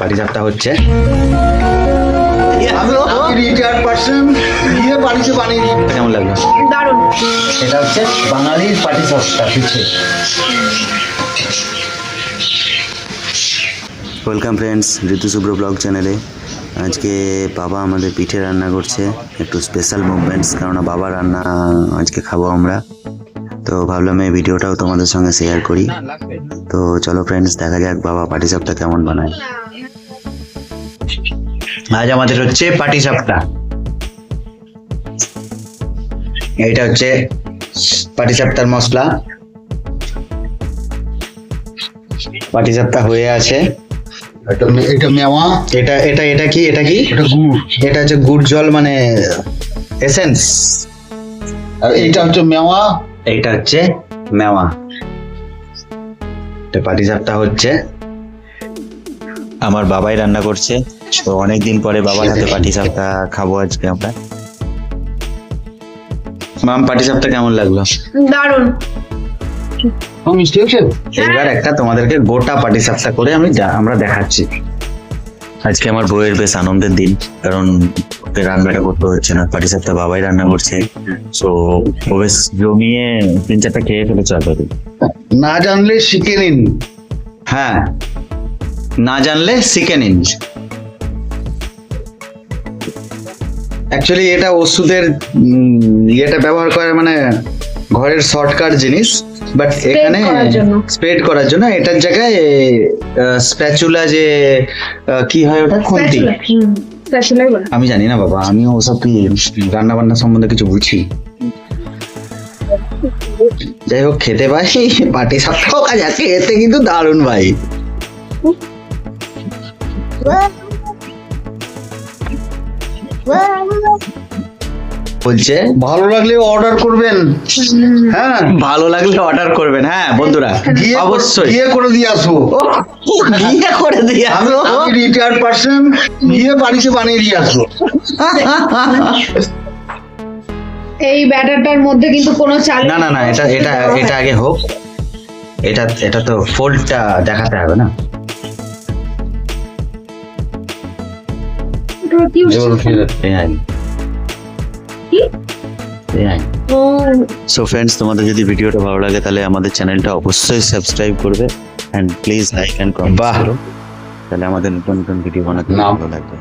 পাটিসাপটা হচ্ছে কেমন লাগল? দারুণ। এটা হচ্ছে বাঙালির পাটিসাপটা পিঠে welcome friends Ritu Shubhra vlog চ্যানেলে আজকে বাবা আমাদের পিঠে রান্না করছে। একটু স্পেশাল মুভমেন্টস কেননা বাবা রান্না আজকে খাব আমরা। তো ভাবলাম এই ভিডিওটাও তোমাদের সঙ্গে শেয়ার করি। তো চলো ফ্রেন্ডস দেখা যাক বাবা পাটিসাপটা কেমন বানায়। আজ আমাদের হচ্ছে পাটিসাপটা এইটা হচ্ছে পাটিসাপটার মশলা। পাটিসাপটা হয়ে আছে। এটা মেওয়া এটা এটা এটা কি এটা কি? এটা গুড়। এটা হচ্ছে গুড় জল মানে এসেন্স আর এইটা হচ্ছে মেওয়া এইটা হচ্ছে মেওয়া এটা পাটিসাপটা হচ্ছে আমার বাবাই রান্না করছে। তো অনেকদিন পরে বাবার হাতে পাটিসাপটা খাব আজকে আমরা। মাম পাটিসাপটা কেমন লাগল? দারুণ। ও, মিষ্টি হয়েছে? এবার একটা তোমাদেরকে গোটা পাটিসাপটা করে আমি আমরা দেখাচ্ছি। আজকে আমার বউয়ের বেশ আনন্দের দিন কারণ ওকে রান্নাটা করতে হচ্ছে না। পাটিসাপটা বাবাই রান্না করছে। তো ও বেশ জমিয়ে তিন চারটা খেয়ে ফেলেছে অলরেডি না জানলে শিখে নিন। হ্যাঁ। না জানলে শিখে নিন অ্যাকচুয়ালি এটা ওষুধের ইয়েটা ব্যবহার করে মানে ঘরের শর্টকাট জিনিস বাট এখানে স্প্রেড করার জন্য এটার জায়গায় স্প্যাচুলা যে কি হয় ওটা? খুন্তি। আমি জানি না বাবা আমিও ওসব কি রান্না বান্না সম্বন্ধে কিছু বুঝি। যাই হোক খেতে পাই পাটি সাপটাও কাজ আছে এতে কিন্তু দারুণ ভাই। বলছে ভালো লাগলে অর্ডার করবেন। হ্যাঁ। ভালো লাগলে অর্ডার করবেন হ্যাঁ বন্ধুরা অবশ্যই। গিয়ে করে দিয়ে আসব। বিয়ে করে দিয়ে আমি আসো। আমি রিটায়ার্ড পার্সন গিয়ে বাড়িতে বানিয়ে দিয়ে আসব। এই ব্যাটারটার মধ্যে কিন্তু কোনো চাল না না না এটা এটা এটা আগে হোক। এটা এটা তো ফোল্ডটা দেখাতে হবে না। হচ্ছে? AI কি? হ্যাঁ। ও, সো ফ্রেন্ডস তোমাদের যদি ভিডিওটা ভালো লাগে তাহলে আমাদের চ্যানেলটা অবশ্যই সাবস্ক্রাইব করবে and please like and comment করো তাহলে আমাদের নতুন নতুন ভিডিও বানাতে ভালো লাগবে